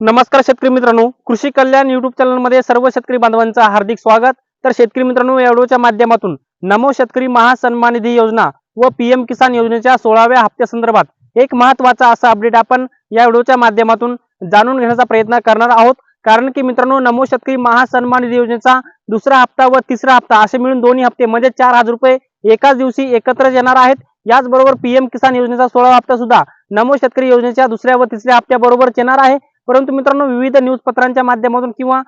नमस्कार शेतकरी मित्रांनो. कृषी कल्याण युट्यूब चॅनलमध्ये सर्व शेतकरी बांधवांचं हार्दिक स्वागत. तर शेतकरी मित्रांनो या व्हिडिओच्या माध्यमातून नमो शेतकरी महासन्मान निधी योजना व पीएम किसान योजनेच्या सोळाव्या हप्त्यासंदर्भात एक महत्त्वाचा असा अपडेट आपण या व्हिडिओच्या माध्यमातून जाणून घेण्याचा प्रयत्न करणार आहोत. कारण की मित्रांनो नमो शेतकरी महासन्मान निधी योजनेचा दुसरा हप्ता व तिसरा हप्ता असे मिळून दोन्ही हप्ते म्हणजे चार हजार रुपये एकाच दिवशी एकत्र येणार आहेत. याचबरोबर पीएम किसान योजनेचा सोळावा हप्ता सुद्धा नमो शेतकरी योजनेच्या दुसऱ्या व तिसऱ्या हप्त्याबरोबर येणार आहे. परंतु मित्रांनो विविध न्यूज पत्रांच्या माध्यमातून किंवा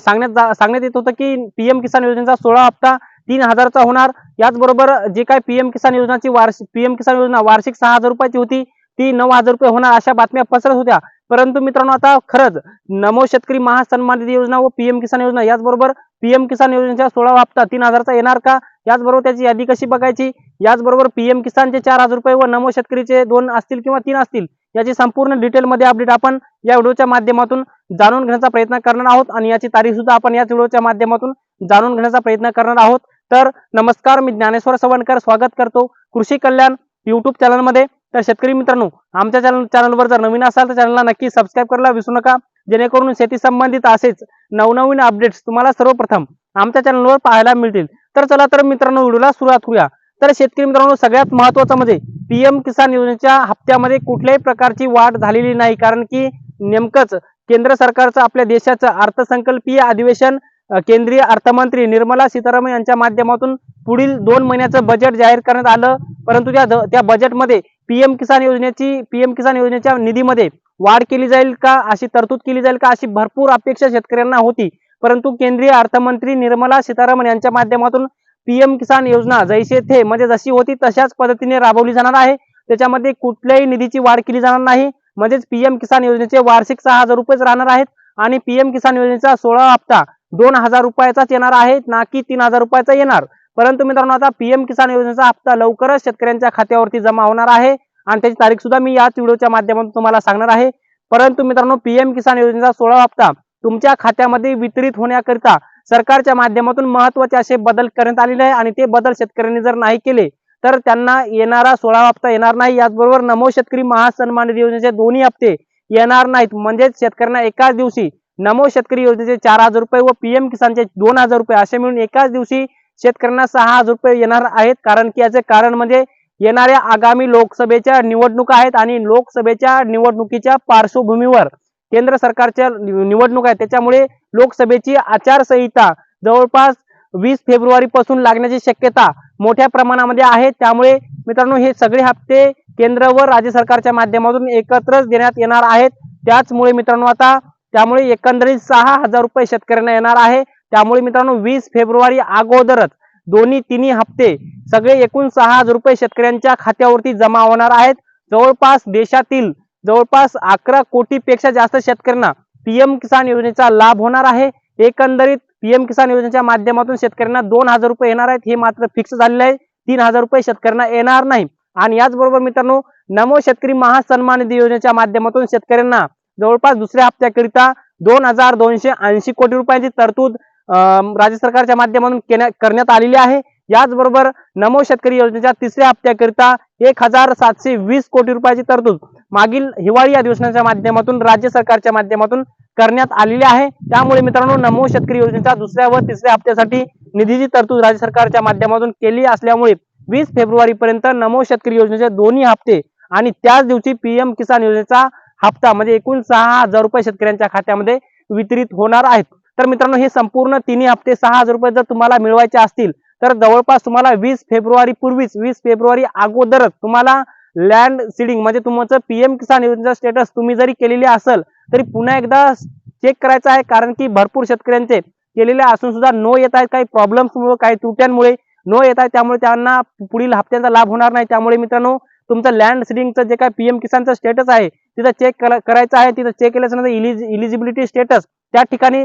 सांगण्यात जा- सांगण्यात येत होतं की पीएम किसान योजनेचा सोळा हप्ता तीन हजारचा होणार. याचबरोबर जे काय पीएम किसान योजनाची वार्षिक पीएम किसान योजना वार्षिक सहा हजार रुपयाची होती ती नऊ हजार रुपये होणार अशा बातम्या पसरत होत्या. परंतु मित्रांनो आता खरंच नमो शेतकरी महासन्मान निधी योजना व पीएम किसान योजना याचबरोबर पीएम किसान योजनेचा सोळावा हप्ता तीन हजारचा येणार का? याचबरोबर त्याची यादी कशी बघायची? याचबरोबर पीएम किसानचे चार हजार रुपये व नमो शेतकरीचे दोन असतील किंवा तीन असतील याची संपूर्ण डिटेलमध्ये अपडेट आपण या व्हिडिओच्या माध्यमातून जाणून घेण्याचा प्रयत्न करणार आहोत. आणि याची तारीख सुद्धा आपण याच व्हिडिओच्या माध्यमातून जाणून घेण्याचा प्रयत्न करणार आहोत. तर नमस्कार मी ज्ञानेश्वर सवणकर स्वागत करतो कृषी कल्याण युट्यूब चॅनलमध्ये तर शेतकरी मित्रांनो आमच्या चॅनल चॅनलवर जर नवीन असाल तर चॅनलला नक्की सबस्क्राईब करायला विसरू नका. जेणेकरून शेती संबंधित असेच नवनवीन अपडेट्स तुम्हाला सर्वप्रथम आमच्या चॅनलवर पाहायला मिळतील. तर चला तर मित्रांनो व्हिडिओला सुरुवात करूया. तर शेतकरी मित्रांनो सगळ्यात महत्वाचं म्हणजे पीएम किसान योजनेच्या हप्त्यामध्ये कुठल्याही प्रकारची वाढ झालेली नाही कारण की नेमकंच केंद्र सरकारचं आपल्या देशाचं अर्थसंकल्पीय अधिवेशन केंद्रीय अर्थमंत्री निर्मला सीतारामन यांच्या माध्यमातून पुढील दोन महिन्याचं बजेट जाहीर करण्यात आलं. परंतु त्या त्या बजेटमध्ये पीएम किसान योजनेची पीएम किसान योजनेच्या निधीमध्ये वाढ केली जाईल का अशी तरतूद केली जाईल का अशी भरपूर अपेक्षा शेतकऱ्यांना होती. परंतु केंद्रीय अर्थमंत्री निर्मला सीतारामन यांच्या माध्यमातून पीएम किसान योजना जैसे थे म्हणजे जशी होती तशाच पद्धतीने राबवली जाणार आहे. त्याच्यामध्ये कुठल्याही निधीची वाढ केली जाणार नाही. म्हणजेच पीएम किसान योजनेचे वार्षिक सहा हजार रुपयेच राहणार आहेत आणि पीएम किसान योजनेचा सोळा हप्ता दोन हजार रुपयाचाच येणार आहे ना की तीन हजार रुपयाचा येणार. परंतु मित्रांनो आता पीएम किसान योजनेचा हप्ता लवकरच शेतकऱ्यांच्या खात्यावरती जमा होणार आहे. आणि त्याची तारीख सुद्धा मी याच व्हिडिओच्या माध्यमातून तुम्हाला सांगणार आहे. परंतु मित्रांनो पीएम किसान योजनेचा सोळा हप्ता तुमच्या खात्यामध्ये वितरित होण्याकरिता सरकारच्या माध्यमातून महत्त्वाचे असे बदल करण्यात आलेले आहे आणि ते बदल शेतकऱ्यांनी जर नाही केले तर त्यांना येणारा सोळा हप्ता येणार नाही. याचबरोबर नमो शेतकरी महासन्मान निधी योजनेचे दोन्ही हप्ते येणार नाहीत. म्हणजेच शेतकऱ्यांना एकाच दिवशी नमो शेतकरी योजनेचे चार हजार रुपये व पीएम किसानचे दोन हजार रुपये असे मिळून एकाच दिवशी शेतकऱ्यांना सहा हजार रुपये येणार आहेत. कारण की याचे कारण म्हणजे येणाऱ्या आगामी लोकसभेच्या निवडणुका आहेत आणि लोकसभेच्या निवडणुकीच्या पार्श्वभूमीवर केंद्र सरकारच्या निवडणूक आहेत. त्याच्यामुळे लोकसभेची आचारसंहिता जवळपास वीस फेब्रुवारी पासून लागण्याची शक्यता मोठ्या प्रमाणामध्ये आहे. त्यामुळे मित्रांनो हे सगळे हप्ते केंद्र व राज्य सरकारच्या माध्यमातून एकत्रच देण्यात येणार आहेत. त्याचमुळे मित्रांनो आता त्यामुळे एकंदरीत सहा हजार रुपये शेतकऱ्यांना येणार आहे. त्यामुळे मित्रांनो वीस फेब्रुवारी अगोदरच दोन्ही तिन्ही हप्ते सगळे एकूण सहा हजार रुपये शेतकऱ्यांच्या खात्यावरती जमा होणार आहेत. जवळपास देशातील जवळपास अकरा कोटी पेक्षा जास्त शेतकऱ्यांना पीएम किसान योजनेचा लाभ होणार आहे. एकंदरीत पीएम किसान योजनेच्या माध्यमातून शेतकऱ्यांना दोन हजार रुपये येणार आहेत. हे मात्र फिक्स झालेले आहे. तीन हजार रुपये शेतकऱ्यांना येणार नाही. आणि याचबरोबर मित्रांनो नमो शेतकरी महासन्मान निधी योजनेच्या माध्यमातून शेतकऱ्यांना जवळपास दुसऱ्या हप्त्याकरिता दोन हजार दोनशे ऐंशी कोटी रुपयांची तरतूद अं, राज्य सरकारच्या माध्यमातून करण्यात आलेली आहे. याचबरोबर नमो शेतकरी योजनेच्या तिसऱ्या हप्त्याकरिता एक हजार सातशे वीस कोटी रुपयाची तरतूद मागील हिवाळी अधिवेशनाच्या माध्यमातून राज्य सरकारच्या माध्यमातून करण्यात आलेली आहे. त्यामुळे मित्रांनो नमो शेतकरी योजनेचा दुसऱ्या व तिसऱ्या हप्त्यासाठी निधीची तरतूद राज्य सरकारच्या माध्यमातून केली असल्यामुळे वीस फेब्रुवारी पर्यंत नमो शेतकरी योजनेचे दोन्ही हप्ते आणि त्याच दिवशी पीएम किसान योजनेचा हप्ता म्हणजे एकूण सहा हजार रुपये शेतकऱ्यांच्या खात्यामध्ये वितरित होणार आहेत. तर मित्रांनो हे संपूर्ण तिन्ही हप्ते सहा हजार रुपये जर तुम्हाला मिळवायचे असतील तर जवळपास तुम्हाला वीस फेब्रुवारी पूर्वीच वीस फेब्रुवारी अगोदरच तुम्हाला लँड सीडिंग म्हणजे तुमचं पीएम किसान योजनेचा स्टेटस तुम्ही जरी केलेली असेल तरी पुन्हा एकदा चेक करायचं आहे. कारण की भरपूर शेतकऱ्यांचे केलेले असून सुद्धा नो येत आहेत. काही प्रॉब्लेम्समुळे काही तुट्यांमुळे नो येत आहे त्यामुळे त्यांना पुढील हप्त्यांचा लाभ होणार नाही. त्यामुळे मित्रांनो तुमचं लँड सीडिंगचं जे काय पीएम किसानचं स्टेटस आहे तिथं चेक करायचं आहे. तिथं चेक केल्याच्या इलिज इलिजिबिलिटी स्टेटस त्या ठिकाणी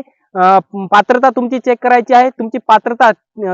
पात्रता तुमची चेक करायची आहे. तुमची पात्रता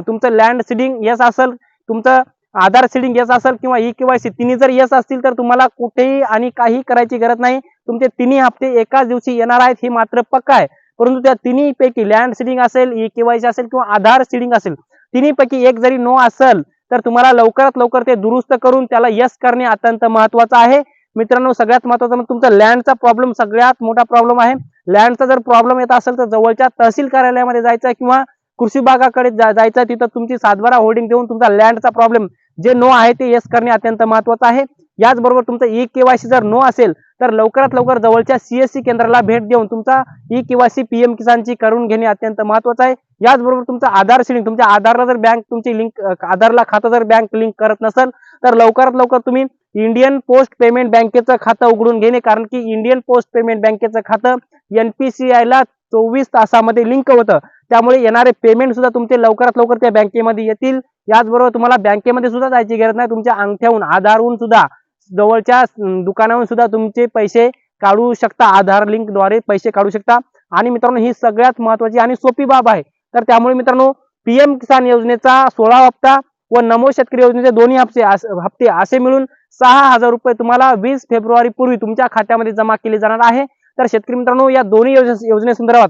तुमचं लँड सीडिंग यस असेल तुमचं आधार सीडिंग येस असेल किंवा ई केवायसी तिन्ही जर येस असतील तर तुम्हाला कुठेही आणि काही करायची गरज नाही. तुमचे तिन्ही हप्ते एकाच दिवशी येणार आहेत हे मात्र पक्का आहे. परंतु त्या तिन्ही पैकी लँड सीडिंग असेल ई केवायसी असेल किंवा आधार सिडिंग असेल तिन्ही पैकी एक जरी नो असेल तर तुम्हाला लवकरात लवकर ते दुरुस्त करून त्याला यश करणे अत्यंत महत्वाचं आहे. मित्रांनो सगळ्यात महत्वाचं म्हणजे तुमचा लँडचा प्रॉब्लेम सगळ्यात मोठा प्रॉब्लेम आहे. लँडचा जर प्रॉब्लेम येत असेल तर जवळच्या तहसील कार्यालयामध्ये जायचं किंवा कृषी विभागाकडे जायचं तिथं तुमची सातबारा होल्डिंग देऊन तुमचा लँडचा प्रॉब्लेम जे नो आहे ते येस करणे अत्यंत महत्वाचं आहे. याचबरोबर तुमचं ई केवायसी जर नो असेल तर लवकरात लवकर जवळच्या सीएससी केंद्राला भेट देऊन तुमचा ई केवायसी पीएम किसानची करून घेणे अत्यंत महत्वाचं आहे. याचबरोबर तुमचं आधार सिलिंग तुमच्या आधारला जर बँक तुमची लिंक आधारला खातं जर बँक लिंक करत नसेल तर लवकरात लवकर तुम्ही इंडियन पोस्ट पेमेंट बँकेचं खातं उघडून घेणे कारण की इंडियन पोस्ट पेमेंट बँकेचं खातं एनपीसीआय ला चोवीस तासामध्ये लिंक होतं. त्यामुळे येणारे पेमेंट सुद्धा तुमचे लवकरात लवकर त्या बँकेमध्ये येतील. याचबरोबर तुम्हाला बँकेमध्ये सुद्धा जायची गरज नाही. तुमच्या अंगठ्याहून आधारहून सुद्धा जवळच्या दुकानाहून सुद्धा तुमचे पैसे काढू शकता. आधार लिंकद्वारे पैसे काढू शकता. आणि मित्रांनो ही सगळ्यात महत्वाची आणि सोपी बाब आहे. तर त्यामुळे मित्रांनो पीएम किसान योजनेचा सोळा हप्ता व नमो शेतकरी योजनेचे दोन्ही हप्ते हप्ते असे मिळून सहा हजार रुपये तुम्हाला वीस फेब्रुवारी पूर्वी तुमच्या खात्यामध्ये जमा केले जाणार आहे. तर शेतकरी मित्रांनो या दोन्ही योजने योजनेसंदर्भात